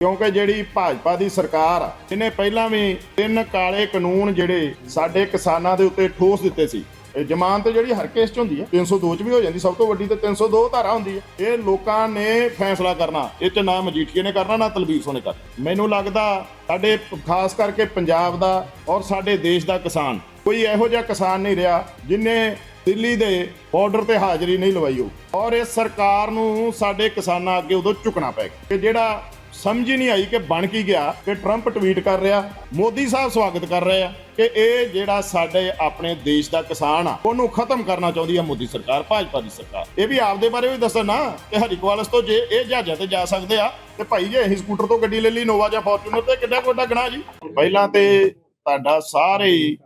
ਕਿਉਂਕਿ ਜਿਹੜੀ ਭਾਜਪਾ ਦੀ ਸਰਕਾਰ ਆ, ਇਹਨੇ ਪਹਿਲਾਂ ਵੀ ਤਿੰਨ ਕਾਲੇ ਕਾਨੂੰਨ ਜਿਹੜੇ ਸਾਡੇ ਕਿਸਾਨਾਂ ਦੇ ਉੱਤੇ ਠੋਸ ਦਿੱਤੇ ਸੀ। ਇਹ ਜ਼ਮਾਨਤ ਜਿਹੜੀ ਹਰ ਕੇਸ 'ਚ ਹੁੰਦੀ ਹੈ 302 'ਚ ਵੀ ਹੋ ਜਾਂਦੀ, ਸਭ ਤੋਂ ਵੱਡੀ ਤੇ 302 ਧਾਰਾ ਹੁੰਦੀ ਹੈ ਇਹ ਲੋਕਾਂ ਨੇ ਫੈਸਲਾ ਕਰਨਾ, ਇਹ 'ਚ ਨਾ ਮਜੀਠੀਏ ਨੇ ਕਰਨਾ, ਨਾ ਤਲਬੀਰ ਸੋਨੇ ਕਰਨਾ। ਮੈਨੂੰ ਲੱਗਦਾ ਸਾਡੇ ਖਾਸ ਕਰਕੇ ਪੰਜਾਬ ਦਾ ਔਰ ਸਾਡੇ ਦੇਸ਼ ਦਾ ਕਿਸਾਨ, ਕੋਈ ਇਹੋ ਜਿਹਾ ਕਿਸਾਨ ਨਹੀਂ ਰਿਹਾ ਜਿਨੇ ਦਿੱਲੀ ਦੇ ਬਾਰਡਰ ਤੇ ਹਾਜ਼ਰੀ ਨਹੀਂ ਲਵਾਈ ਹੋ ਔਰ ਇਹ ਸਰਕਾਰ ਨੂੰ ਸਾਡੇ ਕਿਸਾਨਾਂ ਅੱਗੇ ਉਦੋਂ ਝੁਕਣਾ ਪੈ ਗਿਆ ਕਿ ਜਿਹੜਾ ਸਮਝ ਹੀ ਨਹੀਂ ਆਈ ਕਿ ਬਣ ਕੀ ਗਿਆ ਕਿ ਟਰੰਪ ਟਵੀਟ ਕਰ ਰਿਹਾ, ਮੋਦੀ ਸਾਹਿਬ ਸਵਾਗਤ ਕਰ ਰਹੇ ਆ ਕਿ ਇਹ ਜਿਹੜਾ ਸਾਡੇ ਆਪਣੇ ਦੇਸ਼ ਦਾ ਕਿਸਾਨ ਆ, ਉਹਨੂੰ ਖਤਮ ਕਰਨਾ ਚਾਹੁੰਦੀ ਹੈ ਮੋਦੀ ਸਰਕਾਰ, ਭਾਜਪਾ ਦੀ ਸਰਕਾਰ। ਇਹ ਵੀ ਆਪਦੇ ਬਾਰੇ ਵੀ ਦੱਸਣ ਨਾ ਕਿ ਹਰਿਕਵਾਲਸ ਤੋਂ ਜੇ ਇਹ ਜਹਾਜ਼ਾਂ ਤੇ ਜਾ ਸਕਦੇ ਆ, ਤੇ ਭਾਈ ਜੇ ਅਸੀਂ ਸਕੂਟਰ ਤੋਂ ਗੱਡੀ ਲੈ ਲਈ ਨੋਵਾ ਜਾਂ ਫੋਰਚੂਨਰ ਤੇ ਕਿੱਡਾ ਵੱਡਾ ਗਣਾ ਜੀ? ਪਹਿਲਾਂ ਤੇ ਤੁਹਾਡਾ ਸਾਰੇ ਹੀ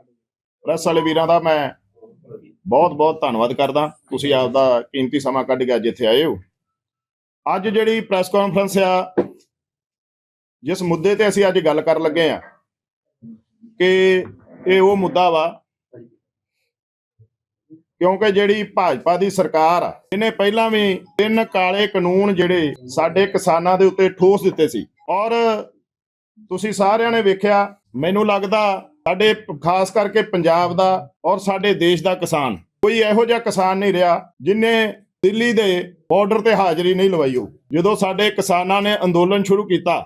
ਪ੍ਰੈਸ ਵਾਲੇ ਵੀਰਾਂ ਦਾ ਮੈਂ ਬਹੁਤ ਬਹੁਤ ਧੰਨਵਾਦ ਕਰਦਾ। ਤੁਸੀਂ ਆਪਦਾ ਕੀਮਤੀ ਸਮਾਂ ਕੱਢ ਕੇ ਅੱਜ ਇੱਥੇ ਆਏ ਹੋ। ਅੱਜ ਜਿਹੜੀ ਪ੍ਰੈਸ ਕਾਨਫਰੰਸ ਆ ਜਿਸ ਮੁੱਦੇ ਤੇ ਅਸੀਂ ਅੱਜ ਗੱਲ ਕਰਨ ਲੱਗੇ ਆ ਕਿ ਇਹ ਉਹ ਮੁੱਦਾ ਵਾ ਕਿਉਂਕਿ ਜਿਹੜੀ ਭਾਜਪਾ ਦੀ ਸਰਕਾਰ ਆ, ਇਹਨੇ ਪਹਿਲਾਂ ਵੀ ਤਿੰਨ ਕਾਲੇ ਕਾਨੂੰਨ ਜਿਹੜੇ ਸਾਡੇ ਕਿਸਾਨਾਂ ਦੇ ਉੱਤੇ ਠੋਸ ਦਿੱਤੇ ਸੀ। ਔਰ ਤੁਸੀਂ ਸਾਰਿਆਂ ਨੇ ਵੇਖਿਆ, ਮੈਨੂੰ ਲੱਗਦਾ ਸਾਡੇ ਖਾਸ ਕਰਕੇ ਪੰਜਾਬ ਦਾ ਔਰ ਸਾਡੇ ਦੇਸ਼ ਦਾ ਕਿਸਾਨ, ਕੋਈ ਇਹੋ ਜਿਹਾ ਕਿਸਾਨ ਨਹੀਂ ਰਿਹਾ ਜਿਨੇ ਦਿੱਲੀ ਦੇ ਬਾਰਡਰ ਤੇ ਹਾਜ਼ਰੀ ਨਹੀਂ ਲਵਾਈ ਉਹ ਜਦੋਂ ਸਾਡੇ ਕਿਸਾਨਾਂ ਨੇ ਅੰਦੋਲਨ ਸ਼ੁਰੂ ਕੀਤਾ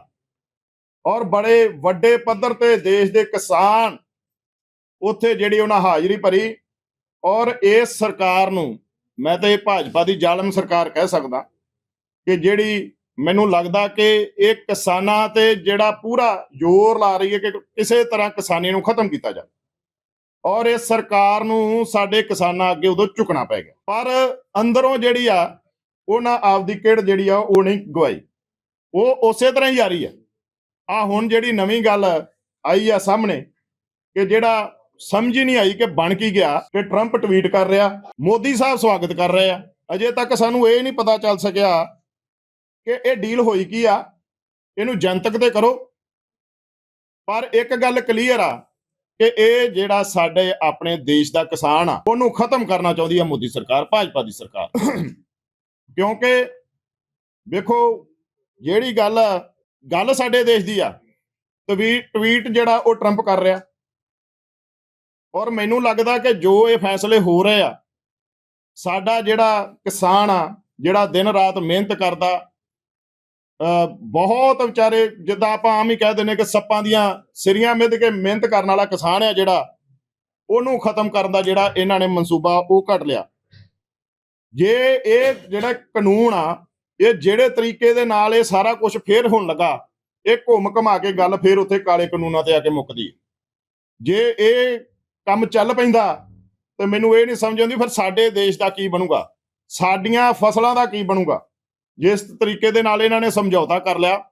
ਔਰ ਬੜੇ ਵੱਡੇ ਪੱਧਰ ਤੇ ਦੇਸ਼ ਦੇ ਕਿਸਾਨ ਉੱਥੇ ਜਿਹੜੀ ਉਹਨਾਂ ਹਾਜ਼ਰੀ ਭਰੀ ਔਰ ਇਸ ਸਰਕਾਰ ਨੂੰ ਮੈਂ ਤਾਂ ਇਹ ਭਾਜਪਾ ਦੀ ਜ਼ਾਲਮ ਸਰਕਾਰ ਕਹਿ ਸਕਦਾ ਕਿ ਜਿਹੜੀ ਮੈਨੂੰ ਲੱਗਦਾ ਕਿ ਇਹ ਕਿਸਾਨਾਂ ਤੇ ਜਿਹੜਾ ਪੂਰਾ ਜ਼ੋਰ ਲਾ ਰਹੀ ਹੈ ਕਿ ਕਿਸੇ ਤਰ੍ਹਾਂ ਕਿਸਾਨੀ ਨੂੰ ਖਤਮ ਕੀਤਾ ਜਾਵੇ। ਔਰ ਇਸ ਸਰਕਾਰ ਨੂੰ ਸਾਡੇ ਕਿਸਾਨਾਂ ਅੱਗੇ ਉਦੋਂ ਝੁਕਣਾ ਪੈ ਗਿਆ। ਪਰ ਅੰਦਰੋਂ ਜਿਹੜੀ ਆ, ਉਹਨਾਂ ਆਪਦੀ ਕਿਹੜ ਜਿਹੜੀ ਆ, ਉਹ ਨਹੀਂ ਗਵਾਈ। ਉਹ ਉਸੇ ਤਰ੍ਹਾਂ ਹੀ ਜਾਰੀ ਆ ਆ ਹੁਣ ਜਿਹੜੀ ਨਵੀਂ ਗੱਲ ਆਈ ਆ ਸਾਹਮਣੇ ਕਿ ਜਿਹੜਾ ਸਮਝ ਹੀ ਨਹੀਂ ਆਈ ਕਿ ਬਣ ਕੀ ਗਿਆ ਕਿ ਟਰੰਪ ਟਵੀਟ ਕਰ ਰਿਹਾ, ਮੋਦੀ ਸਾਹਿਬ ਸਵਾਗਤ ਕਰ ਰਹੇ ਆ। ਅਜੇ ਤੱਕ ਸਾਨੂੰ ਇਹ ਨਹੀਂ ਪਤਾ ਚੱਲ ਸਕਿਆ ਕਿ ਇਹ ਡੀਲ ਹੋਈ ਕੀ ਆ। ਇਹਨੂੰ ਜਨਤਕ ਤੇ ਕਰੋ। ਪਰ ਇੱਕ ਗੱਲ ਕਲੀਅਰ ਆ ਕਿ ਇਹ ਜਿਹੜਾ ਸਾਡੇ ਆਪਣੇ ਦੇਸ਼ ਦਾ ਕਿਸਾਨ ਆ, ਉਹਨੂੰ ਖਤਮ ਕਰਨਾ ਚਾਹੁੰਦੀ ਆ ਮੋਦੀ ਸਰਕਾਰ, ਭਾਜਪਾ ਦੀ ਸਰਕਾਰ। ਕਿਉਂਕਿ ਵੇਖੋ, ਜਿਹੜੀ ਗੱਲ ਗੱਲ ਸਾਡੇ ਦੇਸ਼ ਦੀ ਆ। ਟਵੀਟ ਟਵੀਟ ਜਿਹੜਾ ਉਹ ਟਰੰਪ ਕਰ ਰਿਹਾ। ਔਰ ਮੈਨੂੰ ਲੱਗਦਾ ਕਿ ਜੋ ਇਹ ਫੈਸਲੇ ਹੋ ਰਹੇ ਆ ਸਾਡਾ ਜਿਹੜਾ ਕਿਸਾਨ ਆ ਜਿਹੜਾ ਦਿਨ ਰਾਤ ਮਿਹਨਤ ਕਰਦਾ ਅ, ਬਹੁਤ ਵਿਚਾਰੇ ਜਿੱਦਾਂ ਆਪਾਂ ਆਮ ਹੀ ਕਹਿ ਦਿੰਦੇ ਕਿ ਸੱਪਾਂ ਦੀਆਂ ਸਿਰੀਆਂ ਮਿੱਧ ਕੇ ਮਿਹਨਤ ਕਰਨ ਵਾਲਾ ਕਿਸਾਨ ਆ ਜਿਹੜਾ ਉਹਨੂੰ ਖਤਮ ਕਰਨ ਦਾ ਜਿਹੜਾ ਇਹਨਾਂ ਨੇ ਮਨਸੂਬਾ ਉਹ ਘਟ ਲਿਆ। ਜੇ ਇਹ ਜਿਹੜਾ ਕਾਨੂੰਨ ਆ ਇਹ ਜਿਹੜੇ ਤਰੀਕੇ ਦੇ ਨਾਲ ਇਹ ਸਾਰਾ ਕੁਝ ਫੇਰ ਹੋਣ ਲੱਗਾ, ਇਹ ਘੁੰਮ ਘਮਾ ਕੇ ਗੱਲ ਫੇਰ ਉੱਥੇ ਕਾਲੇ ਕਾਨੂੰਨਾਂ ਤੇ ਆ ਕੇ ਮੁੱਕਦੀ ਜੇ ਇਹ ਕੰਮ ਚੱਲ ਪੈਂਦਾ, ਤੇ ਮੈਨੂੰ ਇਹ ਨਹੀਂ ਸਮਝ ਆਉਂਦੀ ਫਿਰ ਸਾਡੇ ਦੇਸ਼ ਦਾ ਕੀ ਬਣੂਗਾ, ਸਾਡੀਆਂ ਫਸਲਾਂ ਦਾ ਕੀ ਬਣੂਗਾ। ਜਿਸ ਤਰੀਕੇ ਦੇ ਨਾਲ ਇਹਨਾਂ ਨੇ ਸਮਝੌਤਾ ਕਰ ਲਿਆ,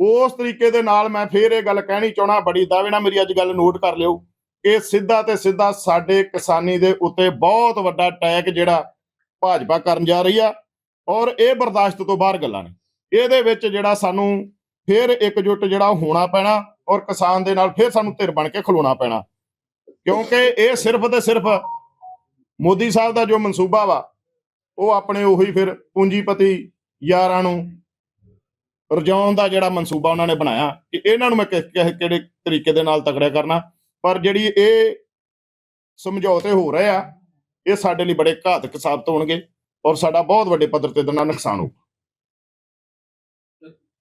ਉਸ ਤਰੀਕੇ ਦੇ ਨਾਲ ਮੈਂ ਫੇਰ ਇਹ ਗੱਲ ਕਹਿਣੀ ਚਾਹਣਾ ਬੜੀ ਦਾਅਵੇ ਨਾਲ ਮੇਰੀ ਅੱਜ ਗੱਲ ਨੋਟ ਕਰ ਲਿਓ ਇਹ ਸਿੱਧਾ ਤੇ ਸਿੱਧਾ ਸਾਡੇ ਕਿਸਾਨੀ ਦੇ ਉੱਤੇ ਬਹੁਤ ਵੱਡਾ ਟੈਕ ਜਿਹੜਾ ਭਾਜਪਾ ਕਰਨ ਜਾ ਰਹੀ ਆ ਔਰ ਇਹ ਬਰਦਾਸ਼ਤ ਤੋਂ ਬਾਹਰ ਗੱਲਾਂ ਨੇ। ਇਹਦੇ ਵਿੱਚ ਜਿਹੜਾ ਸਾਨੂੰ ਫੇਰ ਇਕਜੁੱਟ ਜਿਹੜਾ ਹੋਣਾ ਪੈਣਾ ਔਰ ਕਿਸਾਨ ਦੇ ਨਾਲ ਫਿਰ ਸਾਨੂੰ ਧਿਰ ਬਣ ਕੇ ਖਲੋਣਾ ਪੈਣਾ। ਕਿਉਂਕਿ ਇਹ ਸਿਰਫ ਤੇ ਸਿਰਫ ਮੋਦੀ ਸਾਹਿਬ ਦਾ ਜੋ ਮਨਸੂਬਾ ਵਾ, ਉਹ ਆਪਣੇ ਉਹੀ ਫਿਰ ਪੂੰਜੀਪਤੀ ਯਾਰਾਂ ਨੂੰ ਰਜਾਉਣ ਦਾ ਜਿਹੜਾ ਮਨਸੂਬਾ ਉਹਨਾਂ ਨੇ ਬਣਾਇਆ, ਕਿ ਇਹਨਾਂ ਨੂੰ ਮੈਂ ਕਿ- ਕਿਹੜੇ ਤਰੀਕੇ ਦੇ ਨਾਲ ਤਕੜਿਆ ਕਰਨਾ। ਪਰ ਜਿਹੜੀ ਇਹ ਸਮਝੌਤੇ ਹੋ ਰਹੇ ਆ, ਇਹ ਸਾਡੇ ਲਈ ਬੜੇ ਘਾਤਕ ਸਾਬਤ ਹੋਣਗੇ। ਔਰ ਸਾਡਾ ਬਹੁਤ ਵੱਡੇ ਪੱਧਰ ਤੇ ਨਾਲ ਨੁਕਸਾਨ ਹੋਊ।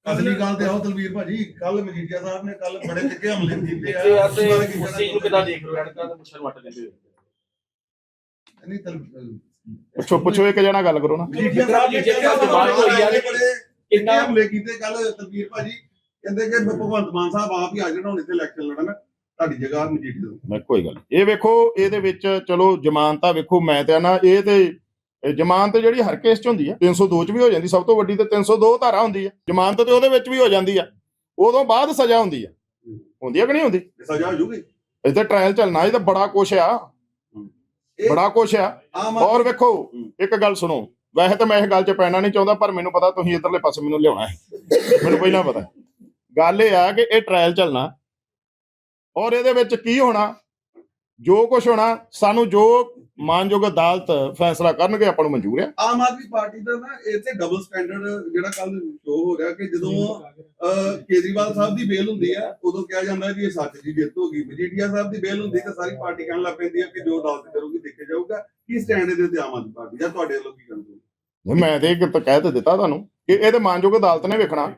ਅਸਲੀ ਗੱਲ ਤੇ ਆਓ ਦਲਵੀਰ ਭਾਜੀ ਕੱਲ ਮਜੀਠੀਆ ਸਾਹਿਬ ਨੇ ਕੱਲ ਬੜੇ ਤਿੱਖੇ ਹਮਲੇ ਕੀਤੇ ਆ। ਤੇ ਆ ਉਸ ਤੇ ਬਾਰੇ ਕੀ ਉਸ ਕਹਿਣਾ ਚੀਜ਼ ਨੂੰ ਕਿਦਾਂ ਦੇਖ ਰਹੇ ਹੋ? ਐਨਕਾਂ ਤੇ ਮੁੱਛਾਂ ਵੱਟ ਲੈਂਦੇ ਨਹੀਂ ਤਲ ਪੁੱਛੋ ਪੁੱਛੋ ਇੱਕ ਜਣਾ ਗੱਲ ਕਰੋ ਨਾ। ਮਜੀਠੀਆ ਸਾਹਿਬ ਨੇ ਮਜੀਠੀਆ ਸਾਹਿਬ ਕੱਲ੍ਹ ਦੀ ਬਾਤ ਹੋਈ ਆ ਬੜੇ ਕਿੰਨਾ ਹਮਲੇ ਕੀਤੇ ਕੱਲ ਦਲਵੀਰ ਭਾਜੀ। ਕਹਿੰਦੇ ਕਿ ਭਗਵੰਤ ਮਾਨ ਸਾਹਿਬ ਆਪ ਹੀ ਆ ਜਾਣ ਹੁਣ ਇੱਥੇ ਇਲੈਕਸ਼ਨ ਲੜਨ। ਤੁਹਾਡੀ ਜਗ੍ਹਾ ਮਜੀਠੀਆ ਮੈਂ ਕੋਈ ਗੱਲ। ਇਹ ਵੇਖੋ ਇਹਦੇ ਵਿੱਚ ਚਲੋ ਜ਼ਮਾਨਤਾਂ ਵੇਖੋ ਮੈਂ ਤੇ ਨਾ ਇਹ ਤੇ ਜ਼ਮਾਨਤ ਜਿਹੜੀ ਹਰ ਕੇਸ 'ਚ ਹੁੰਦੀ ਹੈ 302 'ਚ ਵੀ ਹੋ ਜਾਂਦੀ ਸਭ ਤੋਂ ਵੱਡੀ ਤੇ 302 ਧਾਰਾ ਹੁੰਦੀ ਹੈ ਜ਼ਮਾਨਤ ਤੇ ਉਹਦੇ ਵਿੱਚ ਵੀ ਹੋ ਜਾਂਦੀ ਆ। ਉਦੋਂ ਬਾਅਦ ਸਜ਼ਾ ਹੁੰਦੀ ਆ। ਹੁੰਦੀ ਆ ਕਿ ਨਹੀਂ ਹੁੰਦੀ? ਸਜ਼ਾ ਹੋ ਜੂਗੀ। ਇੱਥੇ ਟ੍ਰਾਇਲ ਚੱਲਣਾ ਇਹ ਤਾਂ ਬੜਾ ਕੁਛ ਆ। ਬੜਾ ਕੁਛ ਆ। ਔਰ ਵੇਖੋ ਇੱਕ ਗੱਲ ਸੁਣੋ। ਵੈਸੇ ਤਾਂ ਮੈਂ ਇਹ ਗੱਲ 'ਚ ਪੈਣਾ ਨਹੀਂ ਚਾਹੁੰਦਾ ਪਰ ਮੈਨੂੰ ਪਤਾ ਤੁਸੀਂ ਇਧਰਲੇ ਪਾਸੇ ਮੈਨੂੰ ਲਿਆਉਣਾ ਹੈ। ਮੈਨੂੰ ਪਹਿਲਾਂ ਪਤਾ ਗੱਲ ਇਹ ਆ ਕਿ ਇਹ ਟ੍ਰਾਇਲ ਚੱਲਣਾ। ਔਰ ਇਹਦੇ ਵਿੱਚ ਕੀ ਹੋਣਾ? ਜੋ ਕੁਝ ਹੋਣਾ ਸਾਨੂੰ ਜੋ ਮਾਨਯੋਗ ਅਦਾਲਤ ਫੈਸਲਾ ਕਰਨਗੇ ਆਪਾਂ ਨੂੰ ਮਨਜ਼ੂਰ ਹੈ। ਆਮ ਆਦਮੀ ਪਾਰਟੀ ਦਾ ਨਾ ਇੱਥੇ ਡਬਲ ਸਟੈਂਡਰਡ ਜਿਹੜਾ ਕੱਲ ਸ਼ੋ ਹੋ ਰਿਹਾ ਕਿ ਜਦੋਂ ਕੇਜਰੀਵਾਲ ਸਾਹਿਬ ਦੀ ਬੇਲ ਹੁੰਦੀ ਹੈ ਉਦੋਂ ਕਿਹਾ ਜਾਂਦਾ ਹੈ ਵੀ ਇਹ ਸੱਚ ਦੀ ਜਿੱਤ ਹੋ ਗਈ। ਮਜੀਠੀਆ ਸਾਹਿਬ ਦੀ ਬੇਲ ਹੁੰਦੀ ਤਾਂ ਸਾਰੀ ਪਾਰਟੀ ਕਹਿਣ ਲੱਗ ਪੈਂਦੀ ਹੈ ਕਿ ਜੋ ਅਦਾਲਤ ਕਰੂਗੀ ਦੇਖਿਆ ਜਾਊਗਾ। ਕੀ ਸਟੈਂਡ ਇਹਦੇ ਤੇ ਆਮ ਆਦਮੀ ਪਾਰਟੀ ਜਾਂ ਤੁਹਾਡੇ ਵੱਲੋਂ ਕੀ ਕਰੂਗੀ ਨਹੀਂ, ਮੈਂ ਤੇ ਇੱਕ ਤਾਂ ਕਹਿ ਤੇ ਦਿੱਤਾ ਤੁਹਾਨੂੰ ਕਿ ਇਹ ਤੇ ਮਾਨਯੋਗ ਅਦਾਲਤ ਨੇ ਵੇਖਣਾ।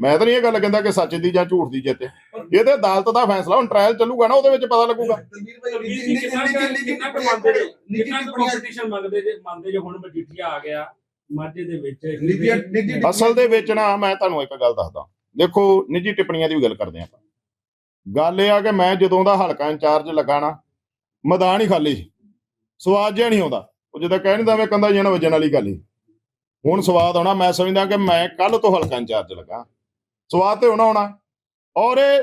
ਮੈਂ ਤਾਂ ਨਹੀਂ ਇਹ ਗੱਲ ਕਹਿੰਦਾ ਕਿ ਸੱਚ ਦੀ ਜਾਂ ਝੂਠ ਦੀ ਜਿੱਤ ਹੈ। ਇਹ ਤੇ ਅਦਾਲਤ ਦਾ ਫੈਸਲਾ ਹੁਣ ਟ੍ਰਾਇਲ ਚੱਲੂਗਾ ਨਾ ਉਹਦੇ ਵਿੱਚ ਪਤਾ ਲੱਗੂਗਾ। ਕਿੰਨਾ ਕੰਪੀਟੀਸ਼ਨ ਮੰਗਦੇ ਜੇ ਮੰਨਦੇ ਜੇ ਹੁਣ ਮਜੀਠੀਆ ਆ ਗਿਆ ਮਾਝੇ ਦੇ ਵਿੱਚ ਅਸਲ ਦੇ ਵਿੱਚ ਨਾ ਮੈਂ ਤੁਹਾਨੂੰ ਇੱਕ ਗੱਲ ਦੱਸਦਾ। ਦੇਖੋ ਨਿੱਜੀ ਟਿੱਪਣੀਆਂ ਦੀ ਵੀ ਗੱਲ ਕਰਦੇ ਆਪਾਂ। ਗੱਲ ਇਹ ਆ ਕਿ ਮੈਂ ਜਦੋਂ ਦਾ ਹਲਕਾ ਇੰਚਾਰਜ ਲੱਗਾ ਨਾ ਮੈਦਾਨ ਹੀ ਖਾਲੀ ਸੀ। ਸਵਾਦ ਜਿਹਾ ਨਹੀਂ ਆਉਂਦਾ। ਉਹ ਜਦੋਂ ਕਹਿ ਨਹੀਂ ਦਵੇਂ ਕੰਦਾ ਜਣ ਵਜਣ ਵਾਲੀ ਗੱਲ ਹੀ। ਹੁਣ ਸਵਾਦ ਆਉਣਾ ਮੈਂ ਸਮਝਦਾ ਕਿ ਮੈਂ ਕੱਲ ਤੋਂ ਹਲਕਾ ਇੰਚਾਰਜ ਲੱਗਾ। ਸਵਾਦ ਤੇ ਹੋਣਾ ਆਉਣਾ ਔਰ ਇਹ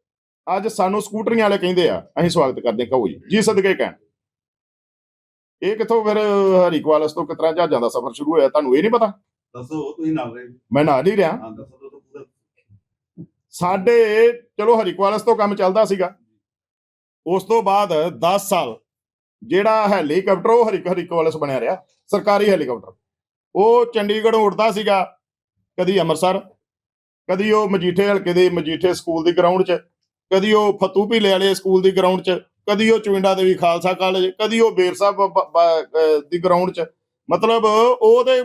ਅੱਜ ਸਾਨੂੰ ਸਕੂਟਰੀਆਂ ਵਾਲੇ ਕਹਿੰਦੇ ਆ ਅਸੀਂ ਸਵਾਗਤ ਕਰਦੇ ਕਹੋ ਜੀ। ਜੀ ਸਦਕੇ ਕਹਿਣ। ਇਹ ਕਿੱਥੋਂ ਫਿਰ ਹਰੀਕਵਾਲਸ ਤੋਂ ਕਿਤਰਾ ਜਹਾਜ਼ਾਂ ਦਾ ਸਫ਼ਰ ਸ਼ੁਰੂ ਹੋਇਆ ਤੁਹਾਨੂੰ ਇਹ ਨਹੀਂ ਪਤਾ? ਦੱਸੋ ਤੁਸੀਂ ਨਾਲ ਰਹੇ। ਮੈਂ ਨਾਲ ਹੀ ਰਿਹਾ। ਹਾਂ ਦੱਸੋ ਸਾਡੇ ਚਲੋ ਹਰੀਕਵਾਲਸ ਤੋਂ ਕੰਮ ਚੱਲਦਾ ਸੀਗਾ। ਉਸ ਤੋਂ ਬਾਅਦ 10 ਸਾਲ ਜਿਹੜਾ ਹੈਲੀਕਾਪਟਰ ਉਹ ਹਰੀ ਹਰੀਕਵਾਲਸ ਬਣਿਆ ਰਿਹਾ ਸਰਕਾਰੀ ਹੈਲੀਕਾਪਟਰ। ਉਹ ਚੰਡੀਗੜ੍ਹੋਂ ਉੱਡਦਾ ਸੀਗਾ ਕਦੀ ਅੰਮ੍ਰਿਤਸਰ ਕਦੀ ਉਹ ਮਜੀਠੇ ਹਲਕੇ ਦੇ ਮਜੀਠੇ ਸਕੂਲ ਦੀ ਗਰਾਊਂਡ 'ਚ। ਕਦੀ ਉਹ ਫਤੂ ਭੀਲੇ ਵਾਲੇ ਸਕੂਲ ਦੀ ਗਰਾਊਂਡ 'ਚ, ਕਦੀ ਉਹ ਚੁਇੰਡਾ ਦੇਵੀ ਖਾਲਸਾ ਕਾਲਜ ਕਦੀ ਉਹ ਬੇਰ ਸਾਹਿਬ ਦੀ ਗਰਾਊਂਡ 'ਚ। ਮਤਲਬ ਉਹਦੇ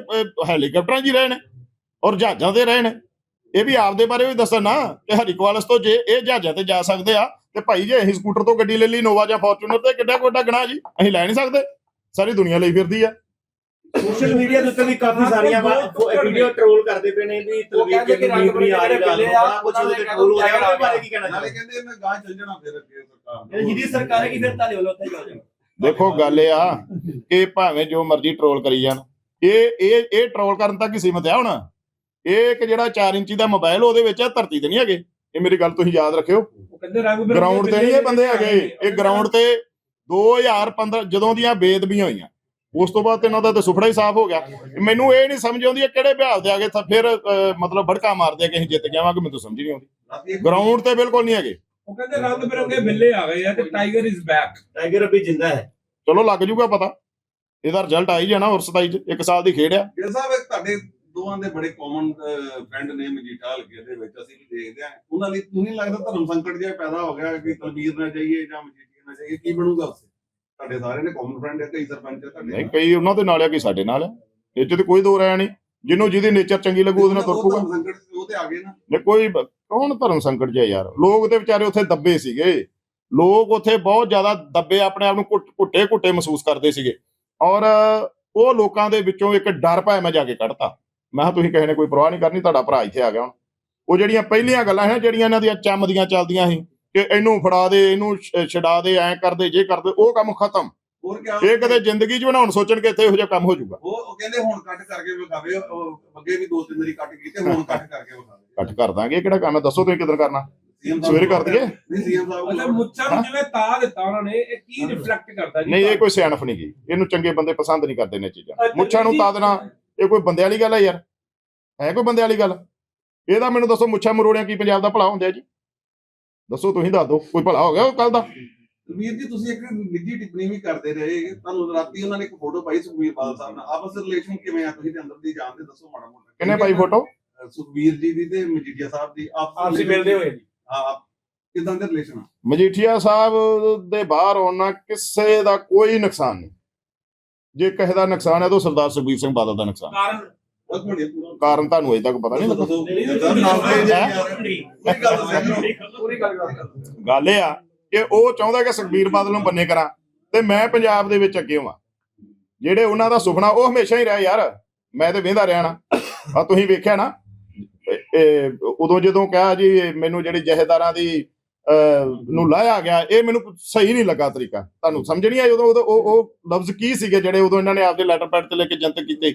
ਹੈਲੀਕਾਪਟਰਾਂ 'ਚ ਹੀ ਰਹੇ ਨੇ ਔਰ ਜਹਾਜ਼ਾਂ ਤੇ ਰਹੇ ਨੇ। ਇਹ ਵੀ ਆਪਦੇ ਬਾਰੇ ਵੀ ਦੱਸਣ ਨਾ ਕਿ ਹਰੀਕਵਾਲਸ ਤੋਂ ਜੇ ਇਹ ਜਹਾਜ਼ਾਂ ਤੇ ਜਾ ਸਕਦੇ ਆ, ਤੇ ਭਾਈ ਜੇ ਅਸੀਂ ਸਕੂਟਰ ਤੋਂ ਗੱਡੀ ਲੈ ਲਈ, ਨੋਵਾ ਜਾਂ ਫੋਰਚੂਨਰ ਤੇ ਕਿੱਡਾ ਕੋਡਾ ਗਣਾ ਜੀ, ਅਸੀਂ ਲੈ ਨਹੀਂ ਸਕਦੇ। ਸਾਰੀ ਦੁਨੀਆ ਲਈ ਫਿਰਦੀ ਆ। ਸੋਸ਼ਲ ਮੀਡੀਆ ਦੇ ਉੱਤੇ ਵੀ ਕਾਫੀ ਸਾਰੀਆਂ ਵੀਡੀਓ ਟ੍ਰੋਲ ਕਰਦੇ ਪਏ ਨੇ ਵੀ ਤਲਵੀਰ ਜੀ ਨੀਂਦ ਨਹੀਂ ਆ ਰਹੀ ਗੱਲ ਆ, ਕੁਝ ਉਹਦੇ ਟ੍ਰੋਲ ਹੋ ਰਿਹਾ ਉਹਦੇ ਬਾਰੇ ਕੀ ਕਹਿਣਾ ਨਾਲੇ ਚਾਹੁੰਦੇ? ਕਹਿੰਦੇ ਮੈਂ ਗਾਂ ਚੱਲ ਜਾਣਾ ਫਿਰ ਅੱਗੇ ਸਰਕਾਰ ਜਿਹਦੀ ਸਰਕਾਰ ਹੈ ਕਿ ਫਿਰ ਤੁਹਾਡੇ ਵੱਲੋਂ ਉੱਥੇ ਜਾਓ ਦੇਖੋ ਗੱਲ ਇਹ ਆ ਕਿ ਭਾਵੇਂ ਜੋ ਮਰਜ਼ੀ ਟਰੋਲ ਕਰੀ ਜਾਣ। ਇਹ ਇਹ ਇਹ ਟਰੋਲ ਕਰਨ ਤੱਕ ਹੀ ਸੀਮਤ ਆ ਹੁਣ। ਇਹ ਇੱਕ ਜਿਹੜਾ 4 ਇੰਚੀ ਦਾ ਮੋਬਾਈਲ ਉਹਦੇ ਵਿੱਚ ਆ ਧਰਤੀ ਤੇ ਨਹੀਂ ਹੈਗੇ। ਇਹ ਮੇਰੀ ਗੱਲ ਤੁਸੀਂ ਯਾਦ ਰੱਖਿਓ। ਉਹ ਕਹਿੰਦੇ ਰੰਗ ਬਿਰੰਗੇ ਗਰਾਊਂਡ ਤੇ ਨਹੀਂ ਇਹ ਬੰਦੇ ਹੈਗੇ। ਇਹ ਗਰਾਊਂਡ ਤੇ 2015 ਜਦੋਂ ਦੀਆਂ ਬੇਦਬੀਆਂ ਹੋਈਆਂ। ਉਸ ਤੋਂ ਬਾਅਦ ਇਹਨਾਂ ਦਾ ਤਾਂ ਸੁਫੜਾ ਹੀ ਸਾਫ਼ ਹੋ ਗਿਆ। ਮੈਨੂੰ ਇਹ ਨਹੀਂ ਸਮਝ ਆਉਂਦੀ ਇਹ ਕਿਹੜੇ ਬਿਹਾਲ ਦੇ ਆਗੇ ਤਾਂ ਫਿਰ ਮਤਲਬ ਭੜਕਾ ਮਾਰਦੇ ਆ ਕਿ ਅਸੀਂ ਜਿੱਤ ਜਾਵਾਂਗੇ ਮੈਨੂੰ ਤਾਂ ਸਮਝ ਨਹੀਂ ਆਉਂਦੀ। ਗਰਾਊਂਡ ਤੇ ਬਿਲਕੁਲ ਨਹੀਂ ਹੈਗੇ। ਉਹ ਕਹਿੰਦੇ ਰੰਗ ਬਿਰੰਗੇ ਬਿੱਲੇ ਆ ਗਏ ਆ ਤੇ ਟਾਈਗਰ ਇਜ਼ ਬੈਕ ਟਾਈਗਰ ਅਭੀ ਜਿੰਦਾ ਹੈ। ਚਲੋ ਲੱਗ ਜੂਗਾ ਪਤਾ। ਇਹਦਾ ਰਿਜ਼ਲਟ ਆ ਹੀ ਜਾਣਾ ਹੋਰ 27 ਚ ਇੱਕ ਸਾਲ ਦੀ ਖੇਡ ਆ। ਗਿੱਲ ਸਾਹਿਬ ਇੱਕ ਤੁਹਾਡੇ ਦੋਵਾਂ ਦੇ ਬੜੇ ਕਾਮਨ ਫਰੈਂਡ ਨੇ ਮਜੀਠਾ ਹਲਕੇ ਦੇ ਵਿੱਚ ਅਸੀਂ ਵੀ ਦੇਖਦੇ ਆ ਉਹਨਾਂ ਲਈ ਤੁਹਾਨੂੰ ਨਹੀਂ ਲੱਗਦਾ ਧਰਮ ਸੰਕਟ ਜਿਹਾ ਪੈਦਾ ਹੋ ਗਿਆ ਕਿ ਤਲਵੀਰ ਨਾ ਚਾਹੀਏ ਜਾਂ ਮਜੀਠੀਆ ਨਾ ਚਾਹੀਏ ਕੀ ਬਣੂਗਾ ਉਸੇ? ਤੁਹਾਡੇ ਸਾਰੇ ਨੇ ਕਾਮਨ ਫਰੈਂਡ ਹੈ ਕਈ ਸਰਪੰਚ ਹੈ ਤੁਹਾਡੇ ਨਹੀਂ ਕਈ ਉਹਨਾਂ ਦੇ ਨਾਲ ਆ ਕਈ ਸਾਡੇ ਨਾਲ ਆ ਇਹ 'ਚ ਤੇ ਕੋਈ ਦੋ ਰਾਇਆ ਨਹੀਂ। ਜਿਹਨੂੰ ਜਿਹਦੀ ਨੇਚਰ ਚੰਗੀ ਲੱਗੂ ਉਹਦੇ ਨਾਲ ਤੁਰ ਪਊਗਾ। ਸੰਕਟ ਉਹ ਤੇ ਆ ਗਏ ਨਾ। ਨੇ ਕੋਈ ਕੌਣ ਧਰਮ ਸੰਕਟ ਜਿਹਾ ਯਾਰ? ਲੋਕ ਤੇ ਵਿਚਾਰੇ ਉੱਥੇ ਦੱਬੇ ਸੀਗੇ। ਲੋਕ ਉੱਥੇ ਬਹੁਤ ਜ਼ਿਆਦਾ ਦੱਬੇ ਆਪਣੇ ਆਪ ਨੂੰ ਘੁੱਟੇ ਘੁੱਟੇ ਮਹਿਸੂਸ ਕਰਦੇ ਸੀਗੇ। ਔਰ ਉਹ ਲੋਕਾਂ ਦੇ ਵਿੱਚੋਂ ਇੱਕ ਡਰ ਭਾਵੇਂ ਮੈਂ ਜਾ ਕੇ ਕੱਢਤਾ। ਮੈਂ ਕਿਹਾ ਤੁਸੀਂ ਕਿਸੇ ਨੇ ਕੋਈ ਪਰਵਾਹ ਨਹੀਂ ਕਰਨੀ ਤੁਹਾਡਾ ਭਰਾ ਇੱਥੇ ਆ ਗਿਆ ਹੁਣ। ਉਹ ਜਿਹੜੀਆਂ ਪਹਿਲੀਆਂ ਗੱਲਾਂ ਹੈ ਜਿਹੜੀਆਂ ਇਹਨਾਂ ਦੀਆਂ ਚੰਮਦੀਆਂ ਚੱਲਦੀਆਂ ਸੀ ਕਿ ਇਹਨੂੰ ਫੜਾ ਦੇ ਇਹਨੂੰ ਛਡਾ ਦੇ ਐਂ ਕਰਦੇ ਜੇ ਕਰਦੇ ਉਹ ਕੰਮ ਖਤਮ। ਹੋਰ ਕਿਆ ਇਹ ਕਦੇ ਜ਼ਿੰਦਗੀ 'ਚ ਬਣਾਉਣ ਸੋਚਣ ਕਿ ਇੱਥੇ ਇਹੋ ਜਿਹਾ ਕੰਮ ਹੋ ਜਾਊਗਾ। ਉਹ ਕਹਿੰਦੇ ਹੁਣ ਕੱਟ ਕਰਕੇ ਵਿਖਾਵੇ ਉਹ ਅੱਗੇ ਵੀ ਦੋ ਤਿੰਨ ਵਾਰੀ ਕੱਟ ਕੀਤੇ ਹੁਣ ਕੱਟ ਕਰਕੇ ਵਿਖਾਵੇ। ਕੱਟ ਕਰ ਦਾਂਗੇ ਇਹ ਕਿਹੜਾ ਕੰਮ ਹੈ? ਦੱਸੋ ਤੁਸੀਂ ਕਿੱਧਰ ਕਰਨਾ? ਸਵੇਰੇ ਕਰ ਦਈਏ? ਨਹੀਂ ਸੀਐਮ ਸਾਹਿਬ ਅੱਛਾ ਮੁੱਛਾਂ ਨੂੰ ਜਿਵੇਂ ਤਾ ਦਿੱਤਾ ਉਹਨਾਂ ਨੇ ਇਹ ਕੀ ਰਿਫਲੈਕਟ ਕਰਦਾ ਜੀ? ਨਹੀਂ ਇਹ ਕੋਈ ਸਿਆਣਪ ਨਹੀਂ ਗਈ ਇਹਨੂੰ ਚੰਗੇ ਬੰਦੇ ਪਸੰਦ ਨਹੀਂ ਕਰਦੇ ਨੇ ਚੀਜ਼ਾਂ। ਮੁੱਛਾਂ ਨੂੰ ਤਾਂ ਦੇਣਾ ਇਹ ਕੋਈ ਬੰਦੇ ਵਾਲੀ ਗੱਲ ਹੈ ਯਾਰ। ਹੈ ਕੋਈ ਬੰਦੇ ਵਾਲੀ ਗੱਲ? ਇਹਦਾ ਮੈਨੂੰ ਦੱਸੋ ਮੁੱਛਾਂ ਮਰੋੜਿਆਂ ਕੀ ਪੰਜਾਬ ਦਾ ਭਲਾ ਹੁੰਦਾ ਜੀ? ਦੱਸੋ ਤੁਸੀਂ ਦੱਸ ਦਿਓ ਕੋਈ ਭਲਾ ਹੋ ਗਿਆ ਕੱਲ ਦਾ? ਵੀਰ ਜੀ ਤੁਸੀਂ ਇੱਕ ਨਿੱਜੀ ਟਿੱਪਣੀ ਵੀ ਕਰਦੇ ਰਹੇ ਤੁਹਾਨੂੰ ਰਾਤੀ ਉਹਨਾਂ ਨੇ ਇੱਕ ਫੋਟੋ ਪਾਈ ਸੁਖਵੀਰ ਬਾਦਲ ਸਾਹਿਬ ਨਾਲ। ਆਪਸ ਰਿਲੇਸ਼ਨ ਕਿਵੇਂ ਆ? ਤੁਸੀਂ ਤੇ ਅੰਦਰ ਦੀ ਜਾਣਦੇ ਦੱਸੋ ਮਾੜਾ ਮੋਟਾ। ਕਿੰਨੇ ਪਾਈ ਫੋਟੋ ਸੁਖਵੀਰ ਜੀ ਦੀ ਤੇ ਮਜੀਠੀਆ ਸਾਹਿਬ ਦੀ। ਆਪਸੀ ਮਿਲਦੇ ਹੋਏ ਜੀ। ਹਾਂ ਕਿਦਾਂ ਦੇ ਰਿਲੇਸ਼ਨ ਆ? ਮਜੀਠੀਆ ਸਾਹਿਬ ਦੇ ਬਾਹਰ ਆਉਣਾ ਕਿਸੇ ਦਾ ਕੋਈ ਨੁਕਸਾਨ ਨਹੀਂ। ਜੇ ਕਿਸੇ ਦਾ ਨੁਕਸਾਨ ਹੈ ਤਾਂ ਸਰਦਾਰ ਸੁਖਬੀਰ ਸਿੰਘ ਬਾਦਲ ਦਾ ਨੁਕਸਾਨ ਕਾਰਨ ਕਾਰਨ ਤੁਹਾਨੂੰ ਅਜੇ ਤੱਕ ਪਤਾ ਨਹੀਂ ਲੱਗਾ ਹੈਂ? ਗੱਲ ਇਹ ਆ ਕਿ ਉਹ ਚਾਹੁੰਦਾ ਕਿ ਸੁਖਬੀਰ ਬਾਦਲ ਨੂੰ ਬੰਨੇ ਕਰਾਂ ਤੇ ਮੈਂ ਪੰਜਾਬ ਦੇ ਵਿੱਚ ਅੱਗੇ ਹੋਵਾਂ। ਜਿਹੜੇ ਉਹਨਾਂ ਦਾ ਸੁਪਨਾ ਉਹ ਹਮੇਸ਼ਾ ਹੀ ਰਿਹਾ ਯਾਰ ਮੈਂ ਤੇ ਵੇਂਦਾ ਰਿਹਾ ਨਾ। ਆ ਤੁਸੀਂ ਵੇਖਿਆ ਨਾ ਉਦੋਂ ਜਦੋਂ ਕਿਹਾ ਜੀ ਮੈਨੂੰ ਜਿਹੜੀ ਜਹੇਦਾਰਾਂ ਦੀ ਨੂੰ ਲਾਇਆ ਗਿਆ ਇਹ ਮੈਨੂੰ ਸਹੀ ਨਹੀਂ ਲੱਗਾ ਤਰੀਕਾ। ਤੁਹਾਨੂੰ ਸਮਝ ਨਹੀਂ ਆਈ ਉਦੋਂ ਉਦੋਂ ਉਹ ਉਹ ਲਫ਼ਜ਼ ਕੀ ਸੀਗੇ ਜਿਹੜੇ ਉਦੋਂ ਇਹਨਾਂ ਨੇ ਆਪਦੇ ਲੈਟਰ ਪੈਡ ਤੇ ਲੈ ਕੇ ਜਨਤਕ ਕੀਤੇ?